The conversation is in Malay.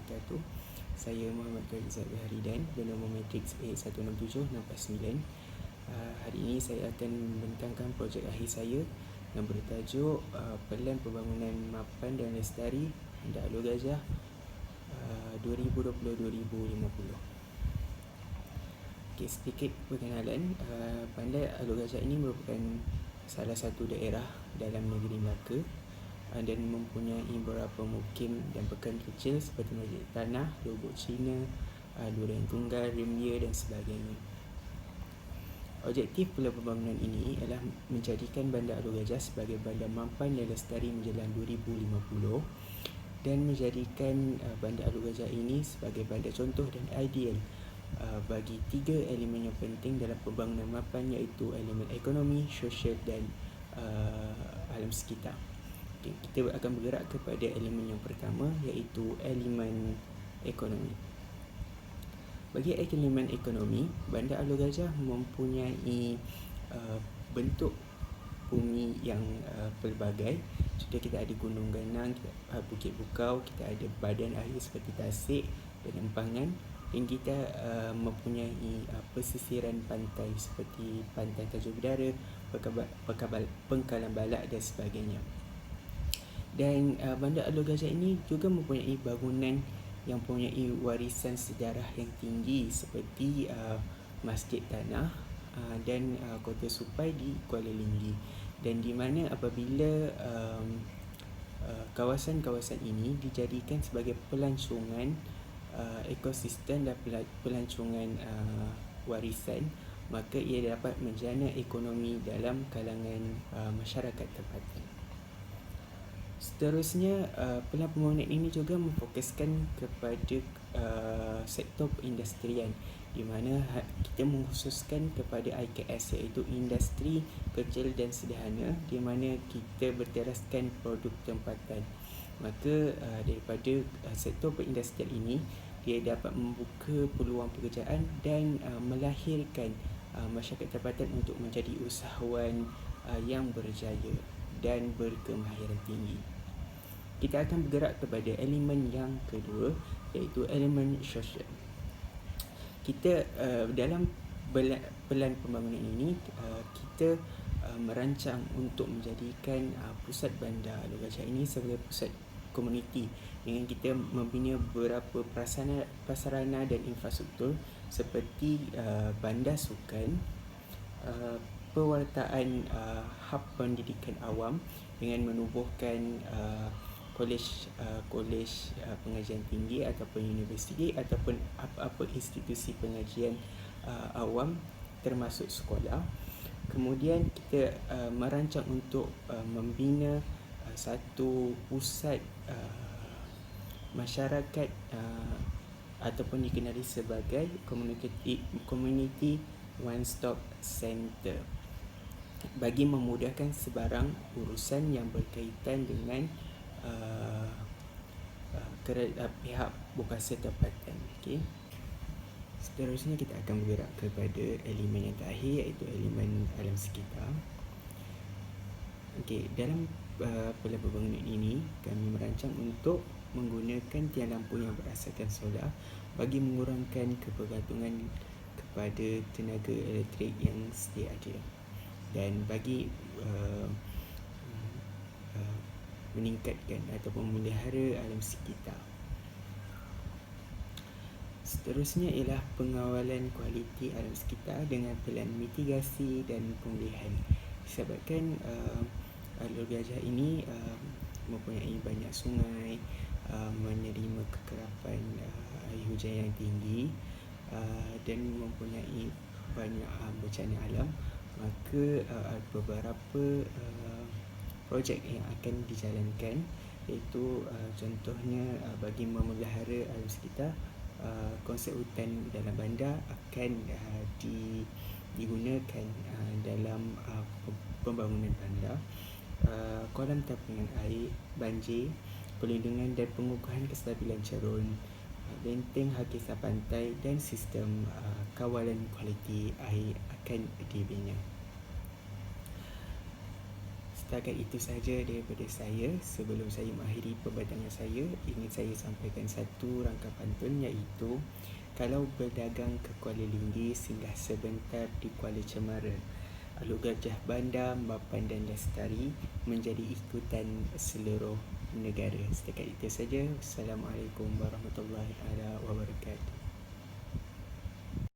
wabarakatuh. Saya Muhammad Ghazal Haridan Bernama Matrix A167649 uh, Hari ini saya akan membentangkan projek akhir saya Yang bertajuk uh, Pelan Pembangunan Mapan dan Lestari Hendak Alur Gajah uh, 2020-2050 Okay, sedikit perkenalan. Uh, Bandar Alur Gajah ini merupakan salah satu daerah dalam negeri Melaka dan mempunyai beberapa mukim dan pekan kecil seperti Masjid Tanah, Lubuk Cina, uh, Durian Tunggal, Rimia dan sebagainya. Objektif pula pembangunan ini adalah menjadikan Bandar Alur Gajah sebagai bandar mampan dan lestari menjelang 2050 dan menjadikan uh, Bandar Alur Gajah ini sebagai bandar contoh dan ideal bagi tiga elemen yang penting dalam pembangunan mapan iaitu elemen ekonomi, sosial dan uh, alam sekitar. Okay, kita akan bergerak kepada elemen yang pertama iaitu elemen ekonomi. Bagi elemen ekonomi, Bandar Alor Gajah mempunyai uh, bentuk bumi yang uh, pelbagai. Contoh kita ada Gunung Ganang, uh, Bukit Bukau, kita ada badan air seperti Tasik dan Empangan dan kita uh, mempunyai uh, pesisiran pantai seperti pantai Tanjung Bidara, Pengkalan Balak dan sebagainya. Dan uh, Bandar Alor Gajah ini juga mempunyai bangunan yang mempunyai warisan sejarah yang tinggi seperti uh, Masjid Tanah uh, dan uh, Kota Supai di Kuala Linggi. Dan di mana apabila um, uh, kawasan-kawasan ini dijadikan sebagai pelancongan uh, ekosistem dan pelancongan uh, warisan maka ia dapat menjana ekonomi dalam kalangan uh, masyarakat tempatan. Seterusnya, uh, pelan pembangunan ini juga memfokuskan kepada uh, sektor perindustrian. Di mana ha, kita mengkhususkan kepada IKS iaitu industri kecil dan sederhana di mana kita berteraskan produk tempatan. Maka uh, daripada uh, sektor perindustrian ini dia dapat membuka peluang pekerjaan dan uh, melahirkan uh, masyarakat tempatan untuk menjadi usahawan uh, yang berjaya dan berkemahiran tinggi. Kita akan bergerak kepada elemen yang kedua iaitu elemen sosial. Kita uh, dalam pelan pembangunan ini uh, kita uh, merancang untuk menjadikan uh, pusat bandar Alor Gajah ini sebagai pusat komuniti dengan kita membina beberapa prasarana, prasarana dan infrastruktur seperti uh, bandar sukan, uh, pewartaan uh, hub pendidikan awam dengan menubuhkan uh, kolej uh, kolej uh, pengajian tinggi ataupun universiti ataupun apa-apa institusi pengajian uh, awam termasuk sekolah. Kemudian kita uh, merancang untuk uh, membina uh, satu pusat uh, masyarakat uh, ataupun dikenali sebagai community community one stop center bagi memudahkan sebarang urusan yang berkaitan dengan uh, uh, uh, pihak berkuasa tempatan okey? Seterusnya kita akan bergerak kepada elemen yang terakhir iaitu elemen alam sekitar. Okey dalam uh, pola pembangunan ini kami merancang untuk menggunakan tiang lampu yang berasaskan solar bagi mengurangkan kebergantungan kepada tenaga elektrik yang sedia ada dan bagi uh, uh, meningkatkan ataupun memelihara alam sekitar. Seterusnya ialah pengawalan kualiti alam sekitar dengan pelan mitigasi dan pemulihan. Disebabkan uh, alur gajah ini uh, mempunyai banyak sungai, uh, menerima kekerapan uh, air hujan yang tinggi uh, dan mempunyai banyak uh, bencana alam maka uh, beberapa uh, projek yang akan dijalankan. Iaitu uh, contohnya uh, bagi memelihara alam sekitar uh, konsep hutan dalam bandar akan uh, di, digunakan uh, dalam uh, pembangunan bandar. Uh, kolam tapungan air banjir perlindungan dan pengukuhan kestabilan cerun, uh, benteng hakisah pantai dan sistem uh, kawalan kualiti air akan dibina. setakat itu saja daripada saya sebelum saya mengakhiri perbatangan saya ingin saya sampaikan satu rangka pantun iaitu kalau berdagang ke Kuala Linggi singgah sebentar di Kuala Cemara Aluk Gajah Bandar, Mapan dan Lestari menjadi ikutan seluruh negara. Setakat itu saja. Assalamualaikum warahmatullahi wabarakatuh.